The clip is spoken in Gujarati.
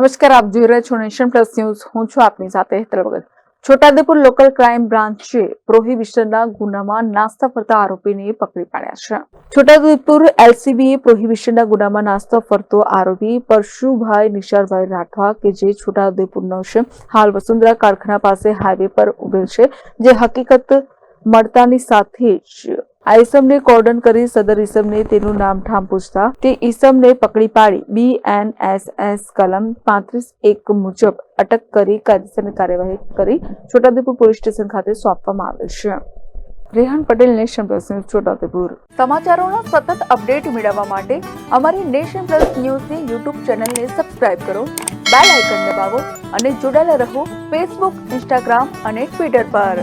નમસ્કાર, આપ જોઈ રહ્યા છો નેશન પ્લસ ન્યૂઝ. હું છું આપની સાથે હેતલ ભગત. લોકલ ક્રાઇમ બ્રાન્ચે પ્રોહિબિશનના ગુનામાં નાસ્તા ફરતા આરોપીને પકડી પાડ્યા છે. છોટાઉદેપુર એલસીબીએ પ્રોહિબિશનના ગુનામાં નાસ્તો ફરતો આરોપી પરશુભાઈ નિશાળભાઈ રાઠવા કે જે છોટાઉદેપુરનો છે, હાલ વસુંધરા કારખાના પાસે હાઈવે પર ઉભેલ છે, જે હકીકત મળતાની સાથે જ આ ઈસમને કોર્ડન કરી સદર ઈસમને તેનું નામ ઠામ પૂછતા, તે ઈસમને પકડી પાડી. બી એન એસ એસ કલમ પાંત્રીસ એક મુજબ અટક કરી કાયદેસરની કાર્યવાહી કરી છોટાઉદેપુર પોલીસ સ્ટેશન ખાતે સોંપવામાં આવેલ છે. Rehan Patel Nation Plus News Chhotaudepur. સમાચારોના સતત અપડેટ મેળવવા માટે અમારી નેશન પ્લસ ન્યૂઝની યુટ્યુબ ચેનલને સબસ્ક્રાઇબ કરો, બેલ આઇકન દબાવો અને જોડાયેલા રહો ફેસબુક, ઇન્સ્ટાગ્રામ અને ટ્વિટર પર.